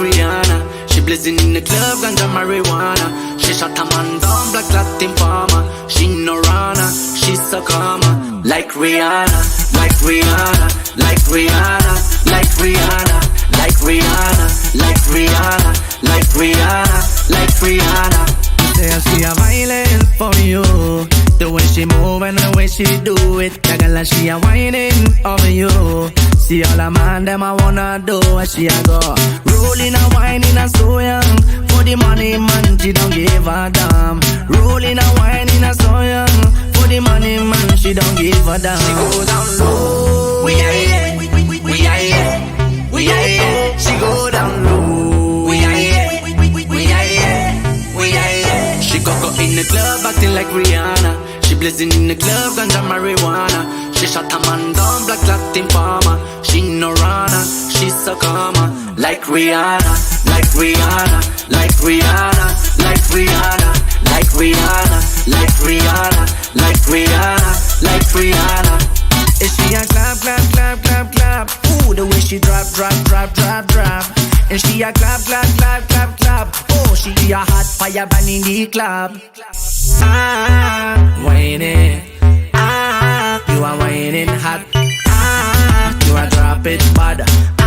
Rihanna. She blazing in the club, ganja marijuana. She shot a man down, black Latin farmer. She no runner, she so calmer. Like Rihanna, like Rihanna, like Rihanna, like Rihanna, like Rihanna, like Rihanna, like Rihanna, like Rihanna. Say she a violent for you. The way she move and the way she do it. The girl she a whining over you. See all the man them I wanna do what she a go. Rolling and whining and so young. For the money man she don't give a damn. Rolling and whining and so young. For the money man she don't give a damn. She go down low. We are here. We are here. We are here. She go down low. We are. We here. We are. She go go in the club acting like Rihanna. She blazing in the club, ganja marijuana. She shot a man down, black Latin farmer. She no runner, she so calmer. Like Rihanna, like Rihanna, like Rihanna, like Rihanna, like Rihanna, like Rihanna, like Rihanna, like Rihanna. And she a clap, clap, clap, clap, clap. Ooh, the way she drop, drop, drop, drop, drop. And she a clap, clap, clap, clap, clap. Oh, she a hot fire burn in the club. Ah, whining. Ah, drop bad.